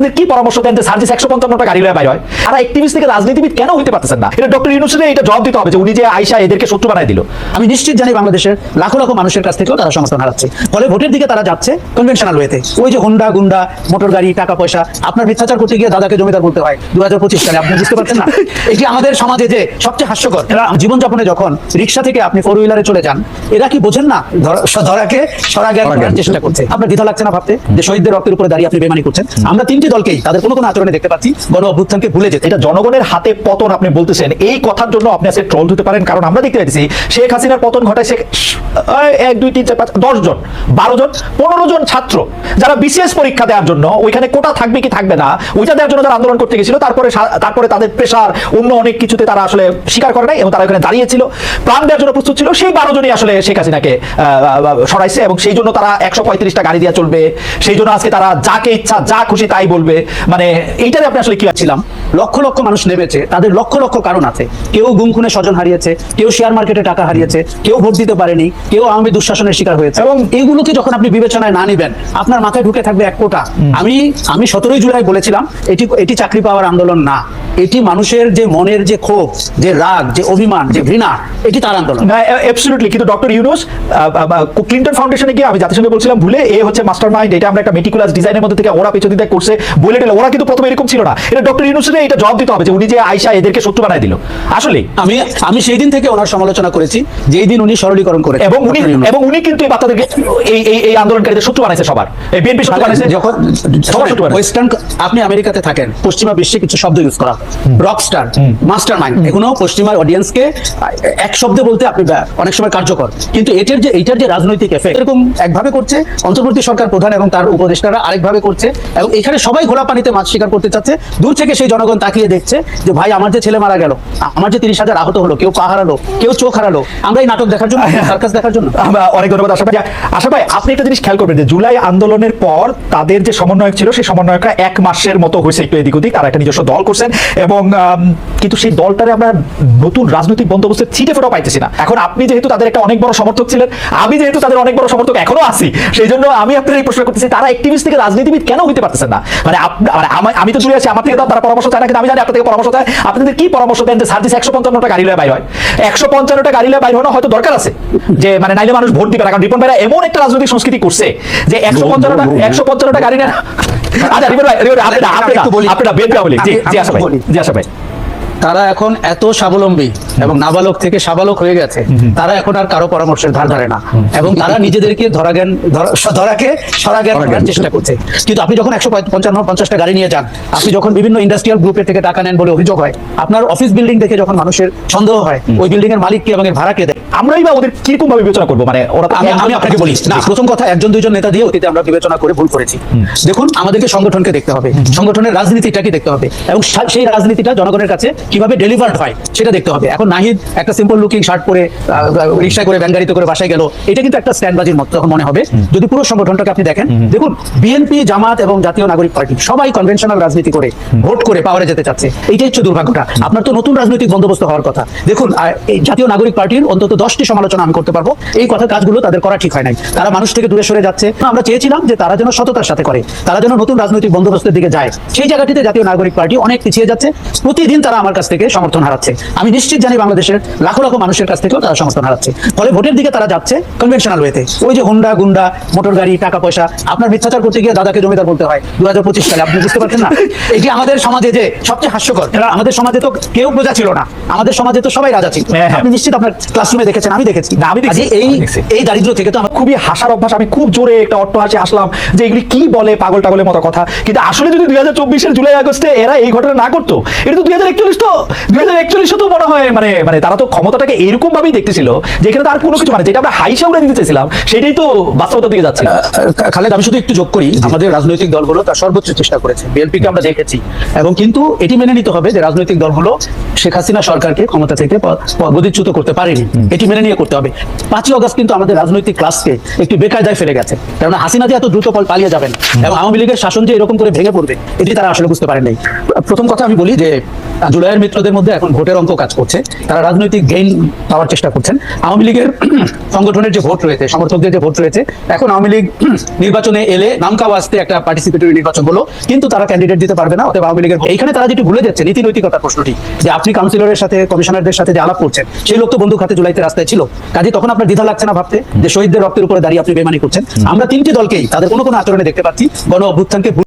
কি পরামর্শ দেন যে সার্জিস একশো পঞ্চান্নটা গাড়ি লয়ে বাইর হয়? আর অ্যাক্টিভিস্ট থেকে রাজনীতিবিদ কেন হইতে পারতেছেন না? এটা ডক্টর ইউনুসের এটা জবাব দিতে হবে যে উনি যে এদেরকে শত্রু দিল। আমি নিশ্চিত জানি বাংলাদেশের লাখো লাখো মানুষের কাছ থেকেও তারা সমর্থন হারাচ্ছে। ফলে ভোটের দিকে তারা যাচ্ছে কনভেনশনাল ওয়েতে ওই যে হোন্ডা গুন্ডা মোটর গাড়ি টাকা পয়সা আপনার মিথ্যাচার করতে গিয়ে দাদাকে জমিদার বলতে হয়। দু হাজার পঁচিশ সালে আপনি বুঝতে পারছেন না? এটি আমাদের সমাজে যে সবচেয়ে হাস্যকর জীবনযাপনে যখন রিক্সা থেকে আপনি ফোর হুইলারে চলে যান এরা কি বোঝেন না? ধরা- ধরাকে সরা জ্ঞান করার চেষ্টা করছে। আপনার দ্বিধা লাগছে না ভাবতে? যে শহীদদের রক্তের উপরে দাঁড়িয়ে আপনি বেমানি করছেন। আমরা তিনটি দলকেই তাদের কোনো কোনো আচরণে দেখতে পাচ্ছি, গণ অভ্যুত্থানকে ভুলে যেতে। এটা জনগণের হাতে পতন আপনি বলতেছেন, এই কথার জন্য আপনি আজকে ট্রল হতে পারেন, কারণ আমরা দেখতে পাচ্ছি শেখ হাসিনার পতন ঘটায় শেখ এক, দুই, তিন, চার, পাঁচ, দশ জন, বারো জন, পনেরো জন ছাত্র, যারা বিসিএস পরীক্ষা দেওয়ার জন্য, ওইখানে কোটা থাকবে কি থাকবে না, ওইটা দেওয়ার জন্য তারা আন্দোলন করতে গেছিল, তারপরে তারপরে তাদের প্রেশার অন্য অনেক কিছুতে তারা আসলে স্বীকার করে নাই এবং তারা ওখানে দাঁড়িয়েছিল। প্রাণ দেওয়ার জন্য প্রস্তুত ছিল, সেই বারো জনই আসলে শেখ হাসিনাকে সরাইছে এবং সেই জন্য তারা একশো পঁয়ত্রিশটা গাড়ি দিয়ে চলবে। সেই জন্য আজকে তারা যাকে ইচ্ছা, যা খুশি তাই বলবে। মানে এইটারে আপনি আসলে কি ছিলাম লক্ষ লক্ষ মানুষ নেমেছে তাদের লক্ষ লক্ষ কারণ আছে। কেউ গুম খুনে স্বজন হারিয়েছে কেউ শেয়ার মার্কেটে টাকা হারিয়েছে কেউ ভোট দিতে পারেনি কেউ আওয়ামী দুঃশাসনের শিকার হয়েছে। এবং এগুলোকে যখন আপনি বিবেচনায় না নিবেন আপনার মাথায় ঢুকে থাকবে এক কোটা আমি আমি সতেরোই জুলাই বলেছিলাম এটি এটি চাকরি পাওয়ার আন্দোলন না। এটি মানুষের যে মনের যে ক্ষোভ যে রাগ যে অভিমান যে ঘৃণা এটি তার আন্দোলন। অ্যাবসলিউটলি কিন্তু ডক্টর ইউনুস ক্লিন্টন ফাউন্ডেশনে গিয়ে আমি জাতিসংঘে বলছিলাম ভুলে এ হচ্ছে মাস্টার মাইন্ড এটা আমরা একটা মেটিকুলাস ডিজাইনের মধ্যে থেকে ওরা পেছনে দিয়ে করছে। বলে দিলে ওরা কিন্তু প্রথমে এরকম ছিল না। এটা ডক্টর ইউনুসের এটা জবাব দিতে হবে যে উনি যে আইসা এদেরকে শত্রু বানাই দিল। আসলে আমি আমি সেই দিন থেকে ওনার সমালোচনা করেছি যেই দিন উনি সরলীকরণ করে এবং উনি এবং উনি কিন্তু এই বাচ্চাদেরকে এই এই এই আন্দোলনকারীদের শত্রু বানাইছে সবার। এই বিএনপি শত্রু বানাইছে। যখন ওয়েস্টার্ন আপনি আমেরিকাতে থাকেন পশ্চিমা বিশ্বে কিছু শব্দ ইউজ করা। রকস্টার মাস্টার মাইন্ড এগুলো পশ্চিমা অডিয়েন্সকে এক শব্দে বলতে আপনি অনেক সময় কার্যকর। কিন্তু এটার যে এইটার যে রাজনৈতিক এফেক্ট এরকম একভাবে করছে অন্তর্বর্তী সরকার প্রধান এবং তার উপদেষ্টারা আরেকভাবে করছে এবং এখানে সবাই ঘোলা পানিতে মাছ শিকার করতে চাচ্ছে। দূর থেকে সেই জনগণ তাকিয়ে দেখছে যে, ভাই, আমার যে ছেলে মারা গেল, আমার যে তিরিশ হাজার আহত হলো, কেউ পা হারালো, কেউ চোখ হারালো, আমরা এই নাটক দেখার জন্য সার্কাস দেখার জন্য? অনেক ধন্যবাদ, আশা ভাই আশা ভাই আপনি একটা জিনিস খেয়াল করবেন যে, জুলাই আন্দোলনের পর তাদের যে সমন্বয়ক ছিল, সেই সমন্বয়করা এক মাসের মতো হয়েছে একটু এদিক ওদিক, তারা একটা নিজস্ব দল করছেন এবং কিন্তু সেই দলটারে আমরা নতুন রাজনৈতিক বন্দোবস্তের ছিটে ফোটাও পাইতেছি না। এখন আপনি যেহেতু তাদের একটা অনেক বড় সমর্থক ছিলেন, আমি যেহেতু তাদের অনেক বড় সমর্থক এখনও আছি, সেই জন্য আমি আপনার এই প্রশ্ন করতেছি, তারা অ্যাক্টিভিস্ট থেকে রাজনীতিবিদ কেন হইতে পারতেছেন না? মানে মানে আমা- তো দূরে আছি আমার থেকে তো তারা পরামর্শ চায় না কিন্তু আমি জানি আপনার থেকে পরামর্শ চায়। আপনাদের কি পরামর্শ দেন যে সার্ভিস একশো পঞ্চান্নটা গাড়ি লয়ে বাইর হয়? একশো পঞ্চান্নটা গাড়ি লয়ে বাইর হওয়া হয়তো দরকার আছে। যে মানে নাইলে মানুষ ভোট দিবে না কারণ রিপন ভাইরা এমন একটা রাজনৈতিক সংস্কৃতি করছে যে একশো পঞ্চান্নটা একশো পঞ্চান্নটা গাড়ি না আচ্ছা রিপন ভাই আপনারা আপনারা একটু বলি। জি আসা জি আশা ভাই জি আশা ভাই। তারা এখন এত স্বাবলম্বী এবং নাবালক থেকে সাবালক হয়ে গেছে তারা এখন আর কারও পরামর্শের ধার ধারে না। এবং তারা নিজেদেরকে ধরা জ্ঞান ধরা- ধরাকে সরা জ্ঞান করার চেষ্টা করছে। কিন্তু আপনি যখন একশো পঞ্চান্ন পঞ্চাশটা গাড়ি নিয়ে যান আপনি যখন বিভিন্ন ইন্ডাস্ট্রিয়াল গ্রুপের থেকে টাকা নেন বলে অভিযোগ হয় আপনার অফিস বিল্ডিং দেখে যখন মানুষের সন্দেহ হয় ওই বিল্ডিং এর মালিককে এবং এর ভাড়া কে দেয়? আমরাই বা ওদের কীরকম ভাবে বিবেচনা করব? মানে ওরা আমি আমি আপনাকে বলি না প্রথম কথা একজন দুইজন নেতা দিয়ে অতীতে আমরা বিবেচনা করে ভুল করেছি। দেখুন আমাদেরকে সংগঠনকে দেখতে হবে। সংগঠনের রাজনীতিটাকে দেখতে হবে? এবং সেই রাজনীতিটা জনগণের কাছে কীভাবে ডেলিভার্ড হয় সেটা দেখতে হবে। এখন নাহিদ একটা সিম্পল লুকিং শার্ট পরে রিক্সায় করে ব্যান গাড়িতে করে বাসায় গেল এটা কিন্তু একটা স্ট্যান্ডবাজির মতো তখন মনে হবে। যদি পুরো সংগঠনটাকে আপনি দেখেন দেখুন বিএনপি জামাত এবং জাতীয় নাগরিক পার্টি সবাই কনভেনশনাল রাজনীতি করে ভোট করে পাওয়ারে যেতে চাচ্ছে। এইটাই হচ্ছে দুর্ভাগ্যটা। আপনার তো নতুন রাজনৈতিক বন্দোবস্ত হওয়ার কথা। দেখুন এই জাতীয় নাগরিক পার্টির অন্তত দশটি সমালোচনা আমি করতে পারব। এই কথা কাজগুলো তাদের করা ঠিক হয় নাই। তারা মানুষ থেকে দূরে সরে যাচ্ছে। আমরা চেয়েছিলাম যে তারা যেন সততার সাথে করে। তারা যেন নতুন রাজনৈতিক বন্দোবস্তের দিকে যায়। সেই জায়গাটিতে জাতীয় নাগরিক পার্টি অনেক পিছিয়ে যাচ্ছে। প্রতিদিন তারা আমার কাছ থেকে সমর্থন হারাচ্ছে। আমি নিশ্চিত জানি বাংলাদেশের লাখো লাখো মানুষের কাছ থেকেও তারা সমর্থন হারাচ্ছে। ফলে ভোটের দিকে তারা যাচ্ছে কনভেনশনাল ওয়েতে ওই যে হোন্ডা গুন্ডা মোটর গাড়ি টাকা পয়সা আপনার মিথ্যাচার করতে গিয়ে দাদাকে জমিদার বলতে হয়। দু হাজার পঁচিশ সালে আপনি বুঝতে পারছেন না? এটি আমাদের সমাজে যে সবচেয়ে হাস্যকর আমাদের সমাজে তো কেউ প্রজা ছিল না। আমাদের সমাজে তো সবাই রাজা ছিল। হ্যাঁ, হ্যাঁ। আপনি নিশ্চিত আপনার ক্লাসরুমে দেখেছেন? আমি দেখেছি। না, আমি দেখছি, এই এই দারিদ্র থেকে তো আমার খুবই হাসার অভ্যাস। আমি খুব জোরে একটা অট্ট হাসি আসলাম যে এগুলি কি বলে পাগল টাগলের মতো কথা। কিন্তু আসলে যদি দুই হাজার চব্বিশের জুলাই আগস্টে এরা এই ঘটনা না করতো এটা তো দুই হাজার একচল্লিশ তো দুই হাজার একচল্লিশ তো মনে হয় মানে মানে তারা তো ক্ষমতাটাকে এরকম ভাবেই দেখতেছিল যেখানে তার কোনো কিছু মানে যেটা আমরা হাইসা উড়ে দিতে চাইছিলাম সেটাই তো বাস্তবতার দিকে যাচ্ছে। খালেদ আমি শুধু একটু যোগ করি। আমাদের রাজনৈতিক দলগুলো তার সর্বোচ্চ চেষ্টা করেছে। বিএনপিকে আমরা দেখেছি। এবং কিন্তু এটি মেনে নিতে হবে যে রাজনৈতিক দলগুলো শেখ হাসিনা সরকারকে ক্ষমতা থেকে প- প- গদিচ্যুত করতে পারেনি। এটি মেনে নিয়ে করতে হবে। পাঁচই অগস্ট কিন্তু আমাদের রাজনৈতিক ক্লাসকে একটু বেকায়দায় ফেলে গেছে। কারণ হাসিনা যে এত দ্রুত ফল পালিয়ে যাবেন এবং আওয়ামী লীগের শাসন যে এরকম করে ভেঙে পড়বে এটি তারা আসলে বুঝতে পারেন নাই। প্রথম কথা আমি বলি যে জুলাইয়ের মিত্রদের মধ্যে এখন ভোটের অঙ্ক কাজ করছে। তারা রাজনৈতিক গেইন পাওয়ার চেষ্টা করছেন। আওয়ামী লীগের সংগঠনের যে ভোট রয়েছে, সমর্থকদের যে ভোট রয়েছে, এখন আওয়ামী লীগ নির্বাচনে এলে নামকা ওয়াস্তে একটা পার্টিসিপেটরি নির্বাচন হলো। কিন্তু তারা ক্যান্ডিডেট দিতে পারবে না, অতএব আওয়ামী লীগের এইখানে তারা যেটি ভুলে যাচ্ছে নীতি নৈতিকতার প্রশ্নটি যে আপনি কাউন্সিলরের সাথে কমিশনারদের সাথে যে আলাপ করছেন সেই লোক তো বন্ধু খাতে জুলাইতে রাস্তায় ছিল। কাজে তখন আপনার দ্বিধা লাগছে না ভাবতে? যে শহীদদের রক্তের উপরে দাঁড়িয়ে আপনি বেমানি করছেন? আমরা তিনটি দলকেই, তাদের কোনো কোনো আচরণে দেখতে পাচ্ছি গণ অভ্যুত্থানকে